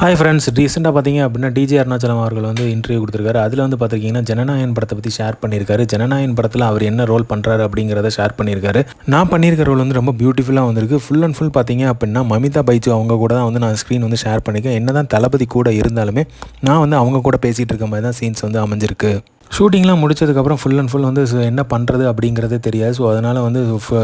Hi friends ரீசெண்டாக பார்த்தீங்க அப்படின்னா டிஜே அருணாச்சலம் அவர்கள் வந்து இன்டர்வியூ கொடுத்துருக்காரு. அதில் வந்து பார்த்துருக்கீங்கன்னா ஜனநாயகன் படத்தை பற்றி ஷேர் பண்ணியிருக்காரு. ஜனநாயகன் படத்தில் அவர் என்ன ரோல் பண்ணுறாரு அப்படிங்கிறத ஷேர் பண்ணியிருக்காரு. நான் பண்ணியிருக்க ரோல் வந்து ரொம்ப பியூட்டிஃபுல்லாக வந்திருக்கு. ஃபுல் அண்ட் ஃபுல் பார்த்தீங்க அப்படின்னா மமிதா பைஜு அவங்க கூட தான் வந்து நான் ஸ்க்ரீன் வந்து ஷேர் பண்ணியிருக்கேன். என்ன தான் தளபதி கூட இருந்தாலுமே நான் வந்து அவங்க கூட பேசிகிட்டு இருக்க மாதிரி தான் சீன்ஸ் வந்து அமைஞ்சிருக்கு. ஷூட்டிங்லாம் முடிச்சதுக்கப்புறம் ஃபுல் அண்ட் ஃபுல் வந்து என்ன பண்ணுறது அப்படிங்கிறதே தெரியாது. ஸோ அதனால் வந்து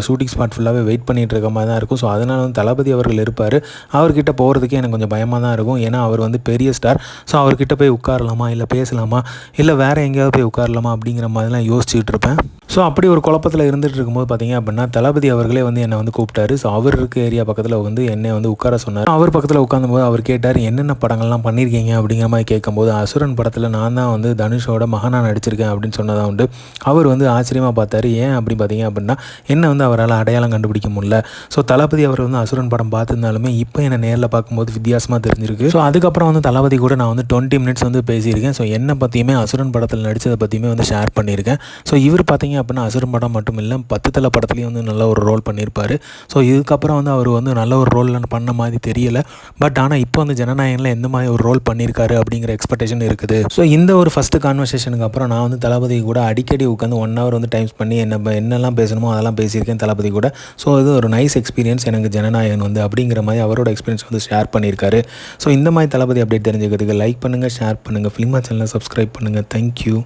ஷூட்டிங் ஸ்பாட் ஃபுல்லாகவே வெயிட் பண்ணிகிட்டு இருக்க மாதிரி தான் இருக்கும். ஸோ அதனால் வந்து தளபதி அவர்கள் இருப்பார். அவர்கிட்ட போகிறதுக்கே எனக்கு கொஞ்சம் பயமாக தான் இருக்கும். ஏன்னா அவர் வந்து பெரிய ஸ்டார் ஸோ அவர்கிட்ட போய் உட்காரலாமா? இல்லை பேசலாமா? இல்லை வேறு எங்கேயாவது போய் உட்காரலாமா? அப்படிங்கிற மாதிரிலாம் யோசிச்சுட்டு இருப்பேன். ஸோ அப்படி ஒரு குழப்பத்தில் இருந்துகிட்டு இருக்கும்போது பார்த்தீங்க அப்படின்னா தளபதி அவர்களே வந்து என்னை வந்து கூப்பிட்டாரு. ஸோ அவர் இருக்க ஏரியா பக்கத்தில் வந்து என்னை வந்து உட்கார சொன்னார். அவர் பக்கத்தில் உட்காந்தும்போது அவர் கேட்டார் என்னென்ன படங்கள்லாம் பண்ணியிருக்கீங்க அப்படிங்கிற மாதிரி கேட்கும்போது அசுரன் படத்தில் நான் தான் வந்து தனுஷோட மகனாக நடிச்சிருக்கேன் அப்படின்னு சொன்னதாக உண்டு. அவர் வந்து ஆச்சரியமாக பார்த்தாரு ஏன் அப்படி பார்த்தீங்க அப்படின்னா என்ன வந்து அவரால் அடையாளம் கண்டுபிடிக்க முடியல? ஸோ தளபதி அவர் வந்து அசுரன் படம் பார்த்துருந்தாலுமே இப்போ என்னை நேரில் பார்க்கும்போது வித்தியாசமாக தெரிஞ்சிருக்கு. ஸோ அதுக்கப்புறம் வந்து தளபதி கூட நான் வந்து டுவெண்ட்டி மினிட்ஸ் வந்து பேசியிருக்கேன். ஸோ என்னை பற்றியுமே அசுரன் படத்தில் நடித்ததை பற்றியுமே வந்து ஷேர் பண்ணியிருக்கேன். ஸோ இவர் பார்த்தீங்க அப்படின்னா அசுரம் படம் மட்டும் இல்லை பத்து தலை படத்துலையும் வந்து நல்ல ஒரு ரோல் பண்ணியிருப்பார் ஸோ இதுக்கப்புறம் வந்து அவர் வந்து நல்ல ஒரு ரோல் பண்ண மாதிரி தெரியலை. பட் ஆனால் இப்போ வந்து ஜனநாயகனில் எந்த மாதிரி ஒரு ரோல் பண்ணியிருக்காரு அப்படிங்கிற எக்ஸ்பெக்டேஷன் இருக்குது. ஸோ இந்த ஒரு ஃபஸ்ட்டு கான்வர்சேஷனுக்கு அப்புறம் நான் வந்து தளபதி கூட அடிக்கடி உட்காந்து ஒன் ஹவர் வந்து டைம் பண்ணி என்ன என்னெல்லாம் பேசணுமோ அதெல்லாம் பேசியிருக்கேன் தளபதி கூட. ஸோ இது ஒரு நைஸ் எக்ஸ்பீரியன்ஸ் எனக்கு ஜனநாயகன் வந்து அப்படிங்கிற மாதிரி அவரோட எக்ஸ்பீரியன்ஸ் வந்து ஷேர் பண்ணியிருக்காரு ஸோ இந்த மாதிரி தளபதி அப்டேட் தெரிஞ்சுக்கிறதுக்கு லைக் பண்ணுங்கள் ஷேர் பண்ணுங்கள் ஃபிலிமா சேனலை சப்ஸ்கிரைப் பண்ணுங்கள் தேங்க்யூ